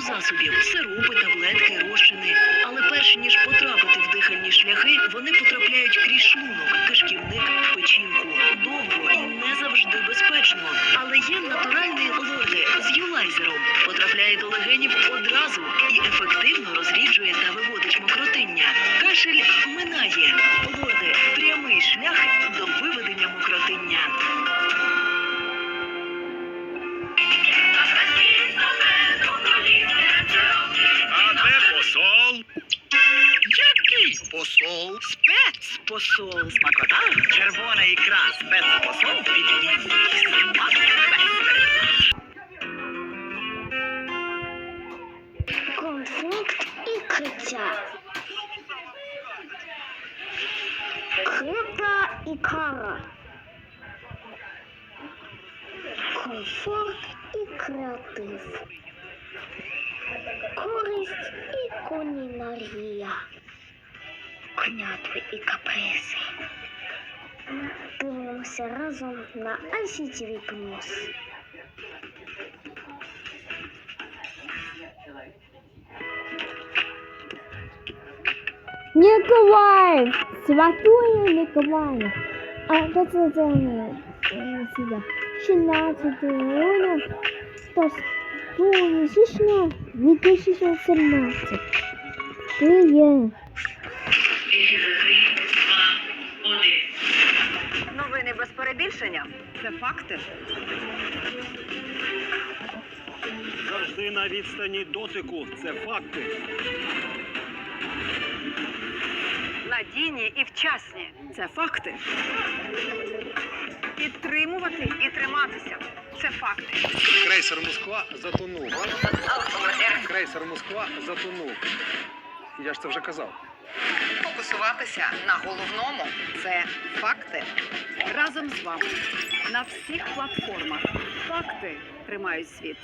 засобів, сиропи, таблетки, розчини. Але перш ніж потрапити в дихальні шляхи, вони потрапляють крізь шлунок, кишківник, печінку. Довго і не завжди безпечно. Але є натуральний лорди з юлайзером. Потрапляє до легенів одразу і ефективно розріджує та виводить мокротиння. Кашель минає. Посол? Спецпосол. Смакота, червона ікра, спецпосол, смак Конфлікт і криття. Крипта і кара. Комфорт і креатив. Користь і кулінарія. Клятви і капризи. Дивимося разом на ICTV+. Николаев! Святує Николаїв. А то це це не е, сюди. 16 грудня 102 січня 2017. Ти Перебільшення. Це факти. Завжди на відстані дотику. Це факти. Надійні і вчасні. Це факти. Підтримувати і триматися. Це факти. Крейсер Москва затонув. Крейсер Москва затонув. Я ж це вже казав. Фокусуватися на головному. Це факти. Разом з вами на всіх платформах. Факти тримають світ.